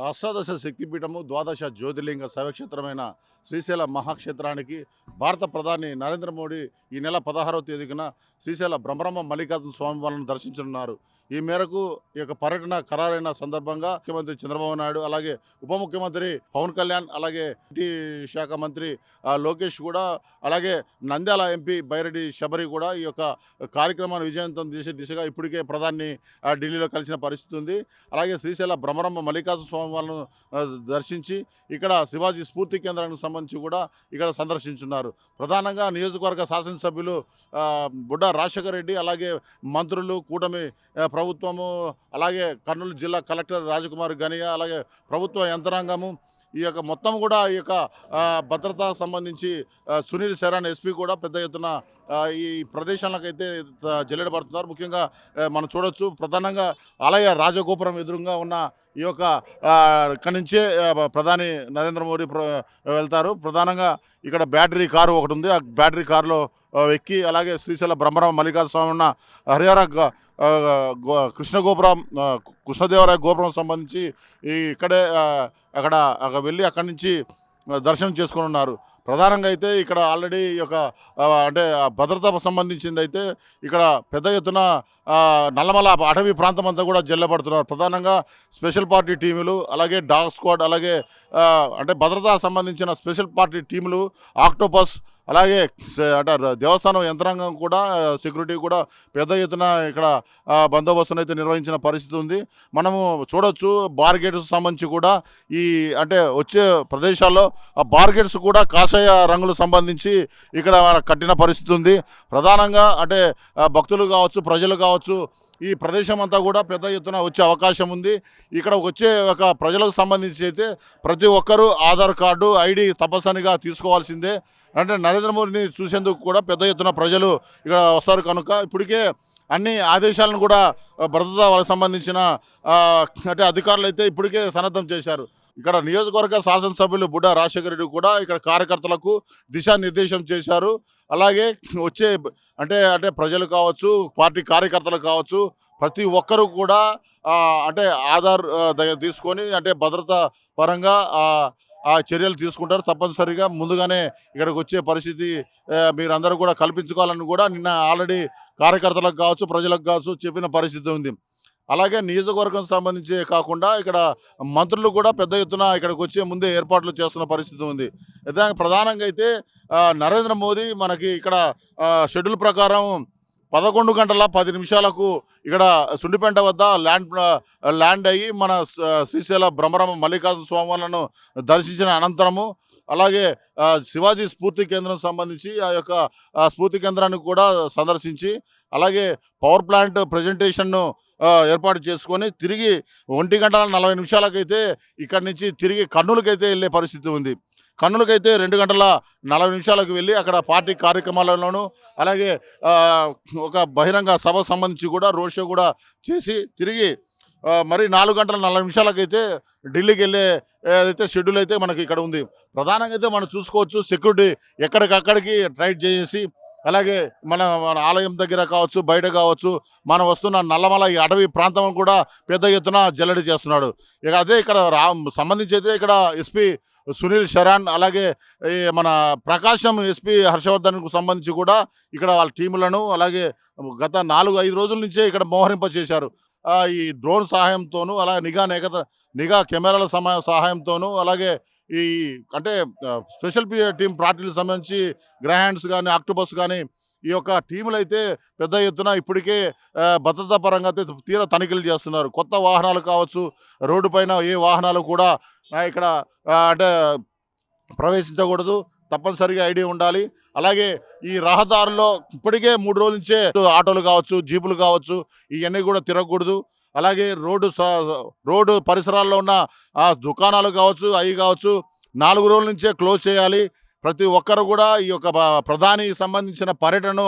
అష్టాదశ శక్తిపీఠము ద్వాదశ జ్యోతిర్లింగ శవక్షేత్రమైన శ్రీశైల మహాక్షేత్రానికి భారత ప్రధాని నరేంద్ర మోడీ ఈ నెల పదహారవ తేదీన శ్రీశైల బ్రహ్మరమ్మ మల్లికార్జున స్వామి వారిని దర్శించనున్నారు. ఈ మేరకు ఈ యొక్క పర్యటన ఖరారైన సందర్భంగా ముఖ్యమంత్రి చంద్రబాబు నాయుడు అలాగే ఉప ముఖ్యమంత్రి పవన్ కళ్యాణ్ అలాగే ఐటీ శాఖ మంత్రి లోకేష్ కూడా అలాగే నంద్యాల ఎంపీ బైరెడ్డి శబరి కూడా ఈ యొక్క కార్యక్రమాన్ని విజయవంతం చేసే దిశగా ఇప్పటికే ప్రధాని ఢిల్లీలో కలిసిన పరిస్థితి ఉంది. అలాగే శ్రీశైల భ్రమరమ్మ మల్లికార్జున స్వామి వాళ్ళను దర్శించి ఇక్కడ శివాజీ స్ఫూర్తి కేంద్రానికి సంబంధించి కూడా ఇక్కడ సందర్శించున్నారు. ప్రధానంగా నియోజకవర్గ శాసనసభ్యులు బుడ్డ రాజశేఖర రెడ్డి అలాగే మంత్రులు కూటమి ప్రభుత్వము అలాగే కర్నూలు జిల్లా కలెక్టర్ రాజకుమార్ గనియ అలాగే ప్రభుత్వ యంత్రాంగము ఈ యొక్క మొత్తం కూడా ఈ యొక్క భద్రత సంబంధించి సునీల్ శరణ్ ఎస్పీ కూడా పెద్ద ఎత్తున ఈ ప్రదేశాలకైతే జల్లెడబడుతున్నారు ముఖ్యంగా మనం చూడొచ్చు ప్రధానంగా ఆలయ రాజగోపురం ఎదురుగా ఉన్న ఈ యొక్క ఇక్కడి నుంచే ప్రధాని నరేంద్ర మోడీ ప్ర- వెళ్తారు. ప్రధానంగా ఇక్కడ బ్యాటరీ కారు ఒకటి ఉంది. ఆ బ్యాటరీ కారులో ఎక్కి అలాగే శ్రీశైల బ్రహ్మరామ మల్లికార్జున స్వామి ఉన్న హరిహర గో- కృష్ణ గోపురం కృష్ణదేవరాయ గోపురం సంబంధించి ఈ ఇక్కడే అక్కడ అక్కడ వెళ్ళి అక్కడి నుంచి దర్శనం చేసుకొని ఉన్నారు. ప్రధానంగా అయితే ఇక్కడ ఆల్రెడీ ఒక అంటే భద్రతకు సంబంధించింది అయితే ఇక్కడ పెద్ద ఎత్తున నల్లమల అటవీ ప్రాంతం అంతా కూడా జల్లబడుతున్నారు ప్రధానంగా స్పెషల్ పార్టీ టీములు అలాగే డాగ్ స్క్వాడ్ అలాగే అంటే భద్రతా సంబంధించిన స్పెషల్ పార్టీ టీములు ఆక్టోపస్ అలాగే స- అంటే దేవస్థానం యంత్రాంగం కూడా సెక్యూరిటీ కూడా పెద్ద ఎత్తున ఇక్కడ బందోబస్తును అయితే నిర్వహించిన పరిస్థితి ఉంది. మనము చూడొచ్చు బార్గేట్స్ సంబంధించి కూడా ఈ అంటే వచ్చే ప్రదేశాల్లో ఆ బార్గేట్స్ కూడా కాషాయ రంగులు సంబంధించి ఇక్కడ కట్టిన పరిస్థితి ఉంది. ప్రధానంగా అంటే భక్తులు కావచ్చు ప్రజలు కావచ్చు ఈ ప్రదేశం అంతా కూడా పెద్ద ఎత్తున వచ్చే అవకాశం ఉంది. ఇక్కడ వచ్చే ఒక ప్రజలకు సంబంధించి అయితే ప్రతి ఒక్కరూ ఆధార్ కార్డు ఐడి తప్పనిసరిగా తీసుకోవాల్సిందే. అంటే నరేంద్ర మోడీని చూసేందుకు కూడా పెద్ద ఎత్తున ప్రజలు ఇక్కడ వస్తారు కనుక ఇప్పటికే అన్ని ఆదేశాలను కూడా భద్రత వాళ్ళకి సంబంధించిన అంటే అధికారులు అయితే ఇప్పటికే సన్నద్ధం చేశారు. ఇక్కడ నియోజకవర్గ శాసనసభ్యులు బుడ్డా రాజశేఖర రెడ్డి కూడా ఇక్కడ కార్యకర్తలకు దిశానిర్దేశం చేశారు. అలాగే వచ్చే అంటే అంటే ప్రజలు కావచ్చు పార్టీ కార్యకర్తలు కావచ్చు ప్రతి ఒక్కరూ కూడా అంటే ఆధార్ తీసుకొని అంటే భద్రత పరంగా ఆ, చర్యలు తీసుకుంటారు. తప్పనిసరిగా ముందుగానే ఇక్కడికి వచ్చే పరిస్థితి మీరందరూ కూడా కల్పించుకోవాలని కూడా నిన్న ఆల్రెడీ కార్యకర్తలకు కావచ్చు ప్రజలకు కావచ్చు చెప్పిన పరిస్థితి ఉంది. అలాగే నియోజకవర్గం సంబంధించి కాకుండా ఇక్కడ మంత్రులు కూడా పెద్ద ఎత్తున ఇక్కడికి వచ్చే ముందే ఏర్పాట్లు చేస్తున్న పరిస్థితి ఉంది. దానికి ప్రధానంగా అయితే నరేంద్ర మోదీ మనకి ఇక్కడ షెడ్యూల్ ప్రకారం పదకొండు గంటల పది నిమిషాలకు ఇక్కడ సుండిపేంట వద్ద ల్యాండ్ ల్యాండ్ అయ్యి మన శ్రీశైల భ్రమరమ మల్లికార్జున స్వామివారిను దర్శించిన అనంతరము అలాగే శివాజీ స్ఫూర్తి కేంద్రం సంబంధించి ఆ యొక్క స్ఫూర్తి కేంద్రాన్ని కూడా సందర్శించి అలాగే పవర్ ప్లాంట్ ప్రజెంటేషన్ను ఏర్పాటు చేసుకొని తిరిగి ఒంటి గంటల నలభై నిమిషాలకైతే ఇక్కడి నుంచి తిరిగి కర్నూలుకైతే వెళ్ళే పరిస్థితి ఉంది. కర్నూలుకైతే రెండు గంటల నలభై నిమిషాలకు వెళ్ళి అక్కడ పార్టీ కార్యక్రమాలలోనూ అలాగే ఒక బహిరంగ సభ సంబంధించి కూడా రోడ్ షో కూడా చేసి తిరిగి మరి నాలుగు గంటల నలభై నిమిషాలకైతే ఢిల్లీకి వెళ్ళే ఏదైతే షెడ్యూల్ అయితే మనకి ఇక్కడ ఉంది. ప్రధానంగా అయితే మనం చూసుకోవచ్చు సెక్యూరిటీ ఎక్కడికక్కడికి ట్రైట్ చేసి అలాగే మన మన ఆలయం దగ్గర కావచ్చు బయట కావచ్చు మనం వస్తున్న నల్లమల ఈ అటవీ ప్రాంతం కూడా పెద్ద ఎత్తున జల్లడి చేస్తున్నాడు. ఇక అదే ఇక్కడ రా సంబంధించి అయితే ఇక్కడ ఎస్పీ సునీల్ శరణ్ అలాగే ఈ మన ప్రకాశం ఎస్పీ హర్షవర్ధన్కు సంబంధించి కూడా ఇక్కడ వాళ్ళ టీములను అలాగే గత నాలుగు ఐదు రోజుల నుంచే ఇక్కడ మోహరింప చేశారు ఈ డ్రోన్ సహాయంతోనూ అలాగే నిఘా నేకత నిఘా కెమెరాల సమా సహాయంతోనూ అలాగే ఈ అంటే స్పెషల్ టీం పార్టీలకు సంబంధించి గ్రహాండ్స్ కానీ ఆక్టోబస్ కానీ ఈ యొక్క టీములు అయితే పెద్ద ఎత్తున ఇప్పటికే భద్రతా పరంగా అయితే తీవ్ర తనిఖీలు చేస్తున్నారు. కొత్త వాహనాలు కావచ్చు రోడ్డు పైన ఏ వాహనాలు కూడా ఇక్కడ అంటే ప్రవేశించకూడదు. తప్పనిసరిగా ఐడి ఉండాలి. అలాగే ఈ రహదారుల్లో ఇప్పటికే మూడు రోజుల నుంచే ఆటోలు కావచ్చు జీపులు కావచ్చు ఇవన్నీ కూడా తిరగకూడదు. అలాగే రోడ్డు స- రోడ్డు పరిసరాల్లో ఉన్న ఆ దుకాణాలు కావచ్చు అవి కావచ్చు నాలుగు రోజుల నుంచే క్లోజ్ చేయాలి. ప్రతి ఒక్కరు కూడా ఈ యొక్క ప్రధానికి ప్రధాని సంబంధించిన పర్యటనను